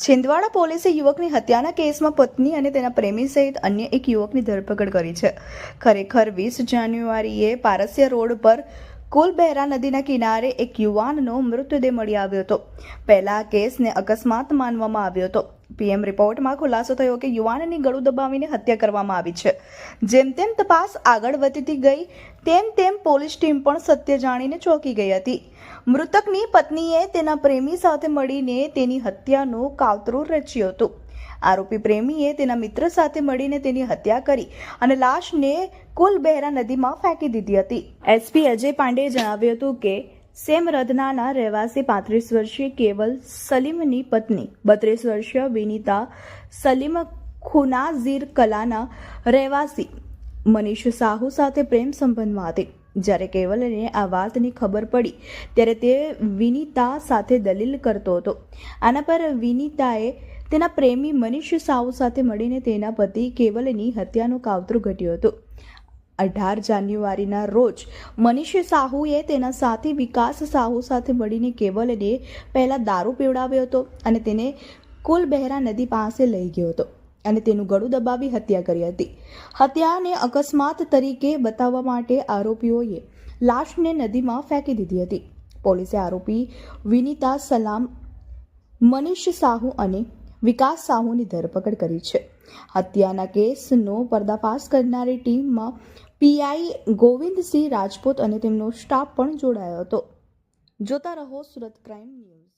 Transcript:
છિંદવાડા પોલીસે યુવકની હત્યાના કેસમાં પત્ની અને તેના પ્રેમી સહિત અન્ય એક યુવકની ધરપકડ કરી છે. ખરેખર વીસ જાન્યુઆરીએ પારસ્ય રોડ પર કુલબહેરા નદીના કિનારે એક યુવાનનો મૃતદેહ મળી આવ્યો હતો. પહેલા આ કેસને અકસ્માત માનવામાં આવ્યો હતો. પીએમ રિપોર્ટમાં ખુલાસો થયો કે યુવાનની ગળું દબાવીને હત્યા કરવામાં આવી છે. જેમ તેમ તપાસ આગળ વધતી ગઈ, તેમ તેમ પોલીસ ટીમ પણ સત્ય જાણીને ચોંકી ગઈ હતી. મૃતકની પત્નીએ તેના પ્રેમી સાથે મળીને તેની હત્યાનું કાવતરું રચ્યું હતું. આરોપી પ્રેમીએ તેના મિત્ર સાથે મળીને તેની હત્યા કરી અને લાશને કુલબેહરા નદીમાં ફેંકી દીધી હતી. એસપી અજય પાંડેએ જણાવ્યું હતું કે સેમ રધનાના રહેવાસી પાંત્રીસ વર્ષીય કેવલ સલીમની પત્ની, બત્રીસ વર્ષીય વિનીતા સલીમ ખુનાઝીર કલાના રહેવાસી મનીષ સાહુ સાથે પ્રેમ સંબંધમાં હતી. જ્યારે કેવલને આ વાતની ખબર પડી, ત્યારે તે વિનીતા સાથે દલીલ કરતો હતો. આના પર વિનીતાએ તેના પ્રેમી મનીષ સાહુ સાથે મળીને તેના પતિ કેવલની હત્યાનું કાવતરું ઘટ્યું હતું. અઢાર જાન્યુઆરીના રોજ મનીષ સાહુએ તેના સાથી વિકાસ સાહુ સાથે મળીને કેવલને પહેલાં દારૂ પીવડાવ્યો હતો અને તેને કુલબહેરા નદી પાસે લઈ ગયો હતો અને તેનું ગળું દબાવી હત્યા કરી હતી. હત્યાને અકસ્માત તરીકે બતાવવા માટે આરોપીઓએ લાશને નદીમાં ફેંકી દીધી હતી. પોલીસે આરોપી વિનીતા સલામ, મનીષ સાહુ અને વિકાસ સાહુની ધરપકડ કરી છે. હત્યાના કેસનો પર્દાફાશ કરનારી ટીમમાં પીઆઈ ગોવિંદસિંહ રાજપૂત અને તેમનો સ્ટાફ પણ જોડાયો હતો. જોતા રહો સુરત ક્રાઇમ ન્યૂઝ.